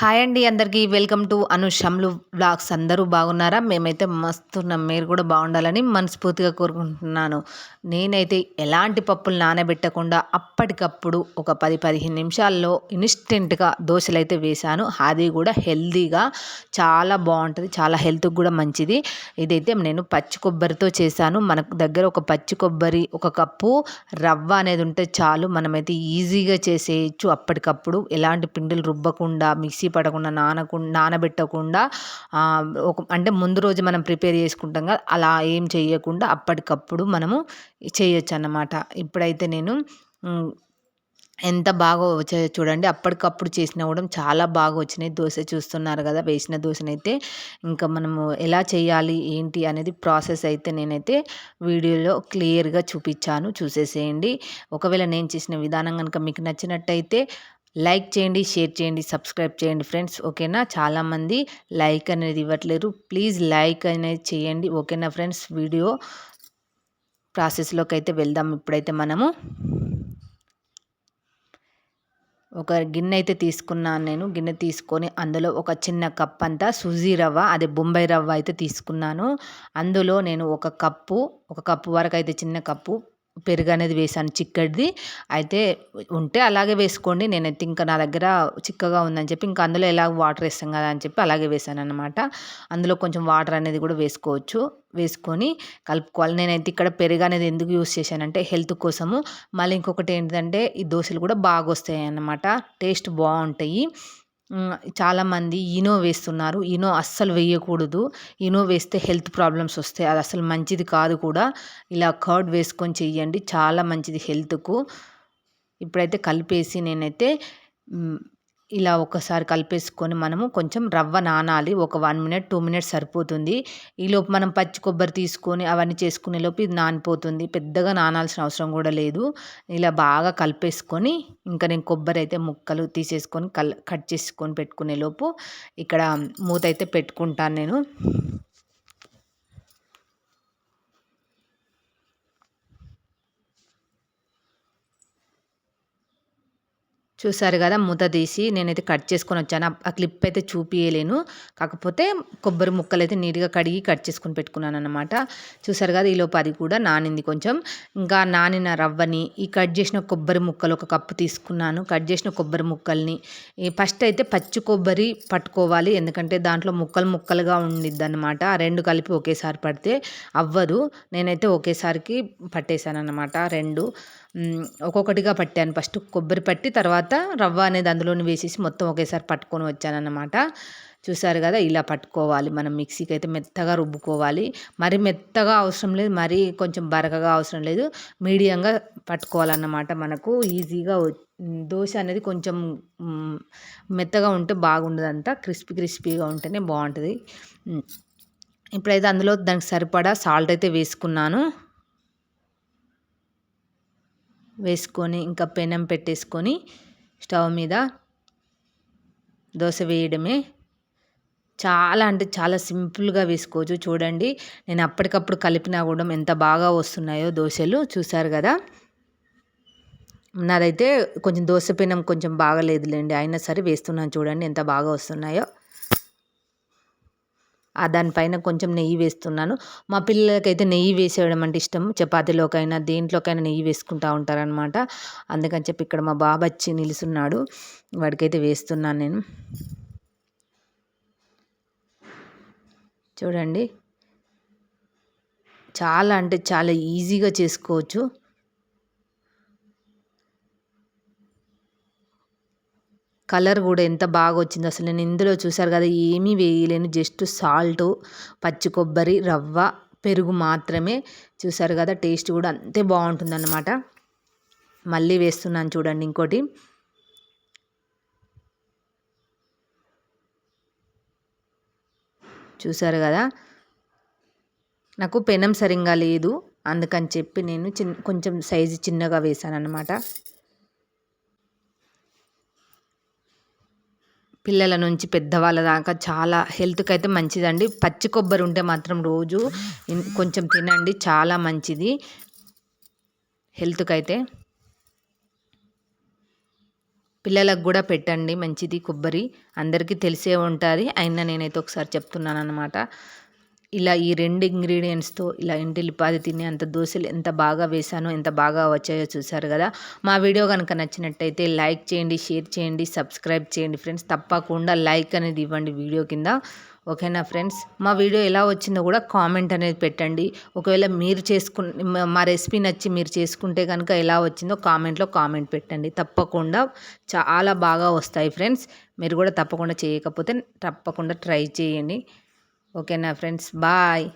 Hi అండి అందరికీ. Welcome to అనుషమ్లు blogs అందరూ బాగున్నారా? మేమైతే మస్తున్నాం మీరు కూడా బాగుండాలని మనస్ఫూర్తిగా కోరుకుంటున్నాను. నేనైతే ఎలాంటి పప్పులు నానబెట్టకుండా అప్పటికప్పుడు ఒక పది పదిహేను నిమిషాల్లో ఇన్స్టెంట్గా దోశలు అయితే వేశాను. అది కూడా హెల్తీగా చాలా బాగుంటుంది. చాలా హెల్త్కి కూడా మంచిది. ఇదైతే నేను పచ్చి కొబ్బరితో చేశాను. మనకు దగ్గర ఒక పచ్చి కొబ్బరి ఒక కప్పు రవ్వ అనేది ఉంటే చాలు. మనమైతే ఈజీగా చేసేయచ్చు అప్పటికప్పుడు. ఎలాంటి పిండిలు రుబ్బకుండా మిక్సీ పడకుండా నానకు నానబెట్టకుండా ఒక అంటే ముందు రోజు మనం ప్రిపేర్ చేసుకుంటాం కదా అలా ఏం చేయకుండా అప్పటికప్పుడు మనము చేయొచ్చు అన్నమాట ఇప్పుడైతే నేను ఎంత బాగా వచ్చాయో చూడండి. అప్పటికప్పుడు చేసినా కూడా చాలా బాగా వచ్చినాయి. దోశ చూస్తున్నారు కదా వేసిన దోశనైతే ఇంకా మనము ఎలా చేయాలి ఏంటి అనేది ప్రాసెస్ అయితే నేనైతే వీడియోలో క్లియర్గా చూపించాను. చూసేసేయండి. ఒకవేళ నేను చేసిన విధానం కనుక మీకు నచ్చినట్టయితే లైక్ చేయండి షేర్ చేయండి సబ్స్క్రైబ్ చేయండి ఫ్రెండ్స్ ఓకేనా? చాలామంది లైక్ అనేది ఇవ్వట్లేరు. ప్లీజ్ లైక్ అనేది చేయండి ఓకేనా ఫ్రెండ్స్? వీడియో ప్రాసెస్లోకి అయితే వెళ్దాం ఇప్పుడైతే మనము. ఒక గిన్నె అయితే తీసుకున్నాను నేను. గిన్నె తీసుకొని అందులో ఒక చిన్న కప్ అంతా సుజీ రవ్వ అదే బొంబాయి రవ్వ అయితే తీసుకున్నాను. అందులో నేను ఒక కప్పు ఒక కప్పు వరకు అయితే చిన్న కప్పు పెరుగు అనేది వేసాను చిక్కడిది. అయితే ఉంటే అలాగే వేసుకోండి. నేనైతే ఇంకా నా దగ్గర చిక్కగా ఉందని చెప్పి ఇంకా అందులో ఎలా వాటర్ వేస్తాం కదా అని చెప్పి అలాగే వేసాను అనమాట అందులో కొంచెం వాటర్ అనేది కూడా వేసుకోవచ్చు. వేసుకొని కలుపుకోవాలి. నేనైతే ఇక్కడ పెరుగు అనేది ఎందుకు యూస్ చేశానంటే హెల్త్ కోసము. మళ్ళీ ఇంకొకటి ఏంటంటే ఈ దోశలు కూడా బాగా వస్తాయి అన్నమాట. టేస్ట్ బాగుంటాయి. చాలామంది ఈనో వేస్తున్నారు. ఈనో అస్సలు వేయకూడదు. ఈనో వేస్తే హెల్త్ ప్రాబ్లమ్స్ వస్తాయి. అది అసలు మంచిది కాదు కూడా. ఇలా కర్డ్ వేసుకొని చెయ్యండి. చాలా మంచిది హెల్త్కు. ఇప్పుడైతే కలిపేసి నేనైతే ఇలా ఒకసారి కలిపేసుకొని మనము కొంచెం రవ్వ నానాలి. ఒక వన్ మినిట్ టూ మినిట్స్ సరిపోతుంది. ఈలోపు మనం పచ్చి కొబ్బరి తీసుకొని అవన్నీ చేసుకునే లోపు ఇది నానిపోతుంది. పెద్దగా నానాల్సిన అవసరం కూడా లేదు. ఇలా బాగా కలిపేసుకొని ఇంకా నేను కొబ్బరి అయితే ముక్కలు తీసేసుకొని కల్ కట్ చేసుకొని పెట్టుకునే లోపు ఇక్కడ మూత అయితే పెట్టుకుంటాను నేను. చూసారు కదా మూత తీసి నేనైతే కట్ చేసుకొని వచ్చాను. ఆ క్లిప్ అయితే చూపించలేను కాకపోతే కొబ్బరి ముక్కలు అయితే నీట్గా కడిగి కట్ చేసుకొని పెట్టుకున్నాను అనమాట చూసారు కదా ఈలోపు అది కూడా నానింది కొంచెం. ఇంకా నానిన రవ్వని ఈ కట్ చేసిన కొబ్బరి ముక్కలు ఒక కప్పు తీసుకున్నాను. కట్ చేసిన కొబ్బరి ముక్కల్ని ఫస్ట్ అయితే పచ్చి కొబ్బరి పట్టుకోవాలి. ఎందుకంటే దాంట్లో ముక్కలు ముక్కలుగా ఉండిద్ది అనమాట రెండు కలిపి ఒకేసారి పడితే అవ్వదు. నేనైతే ఒకేసారికి పట్టేశాను అనమాట రెండు. ఒక్కొక్కటిగా పట్టాను. ఫస్ట్ కొబ్బరి పట్టి తర్వాత రవ్వ అనేది అందులోని వేసేసి మొత్తం ఒకేసారి పట్టుకొని వచ్చానన్నమాట. చూసారు కదా ఇలా పట్టుకోవాలి మనం మిక్సీకి అయితే మెత్తగా రుబ్బుకోవాలి. మరి మెత్తగా అవసరం లేదు మరీ కొంచెం బరకగా అవసరం లేదు. మీడియంగా పట్టుకోవాలన్నమాట మనకు. ఈజీగా దోశ అనేది కొంచెం మెత్తగా ఉంటే బాగుండదు అంతా క్రిస్పీ క్రిస్పీగా ఉంటేనే బాగుంటుంది. ఇప్పుడైతే అందులో దానికి సరిపడా సాల్ట్ అయితే వేసుకున్నాను. వేసుకొని ఇంకా పెనం పెట్టేసుకొని స్టవ్ మీద దోశ వేయడమే. చాలా అంటే చాలా సింపుల్గా వేసుకోవచ్చు. చూడండి నేను అప్పటికప్పుడు కలిపినా కూడా ఎంత బాగా వస్తున్నాయో దోశలు చూసారు కదా? నాదైతే కొంచెం దోశ పెనం కొంచెం బాగలేదులేండి అయినా సరే వేస్తున్నాను చూడండి ఎంత బాగా వస్తున్నాయో. దానిపైన కొంచెం నెయ్యి వేస్తున్నాను. మా పిల్లలకైతే నెయ్యి వేసేయడం అంటే ఇష్టం. చపాతీలోకైనా దేంట్లోకైనా నెయ్యి వేసుకుంటూ ఉంటారనమాట అందుకని చెప్పి ఇక్కడ మా బాబు వచ్చి నిలుస్తున్నాడు వాడికైతే వేస్తున్నాను నేను. చూడండి. చాలా అంటే చాలా ఈజీగా చేసుకోవచ్చు. కలర్ కూడా ఎంత బాగా వచ్చిందో అసలు నేను ఇందులో చూసారు కదా ఏమీ వేయలేను జస్ట్ సాల్ట్ పచ్చి కొబ్బరి రవ్వ పెరుగు మాత్రమే చూసారు కదా టేస్ట్ కూడా అంతే బాగుంటుందన్నమాట. మళ్ళీ వేస్తున్నాను చూడండి ఇంకోటి. చూసారు కదా నాకు పెనం సరిగ్గా లేదు అందుకని చెప్పి నేను చిన్న కొంచెం సైజు చిన్నగా వేసాను అనమాట పిల్లల నుంచి పెద్దవాళ్ళ దాకా చాలా హెల్త్కి అయితే మంచిదండి. పచ్చి కొబ్బరి ఉంటే మాత్రం రోజు కొంచెం తినండి చాలా మంచిది. హెల్త్కి అయితే పిల్లలకు కూడా పెట్టండి మంచిది కొబ్బరి. అందరికీ తెలిసే ఉంటుంది. అయినా నేనైతే ఒకసారి చెప్తున్నాను అనమాట ఇలా ఈ రెండు ఇంగ్రీడియంట్స్తో ఇలా ఇంటిల్లిపాది తినే అంత దోశలు ఎంత బాగా వేసానో ఎంత బాగా వచ్చాయో చూసారు కదా? మా వీడియో కనుక నచ్చినట్టయితే లైక్ చేయండి షేర్ చేయండి సబ్స్క్రైబ్ చేయండి ఫ్రెండ్స్. తప్పకుండా లైక్ అనేది ఇవ్వండి వీడియో కింద. ఓకేనా ఫ్రెండ్స్? మా వీడియో ఎలా వచ్చిందో కూడా కామెంట్ అనేది పెట్టండి. ఒకవేళ మీరు చేసుకు మా రెసిపీ నచ్చి మీరు చేసుకుంటే కనుక ఎలా వచ్చిందో కామెంట్లో కామెంట్ పెట్టండి. తప్పకుండా చాలా బాగా వస్తాయి ఫ్రెండ్స్. మీరు కూడా తప్పకుండా చేయకపోతే తప్పకుండా ట్రై చేయండి. ఓకేనా ఫ్రెండ్స్ బాయ్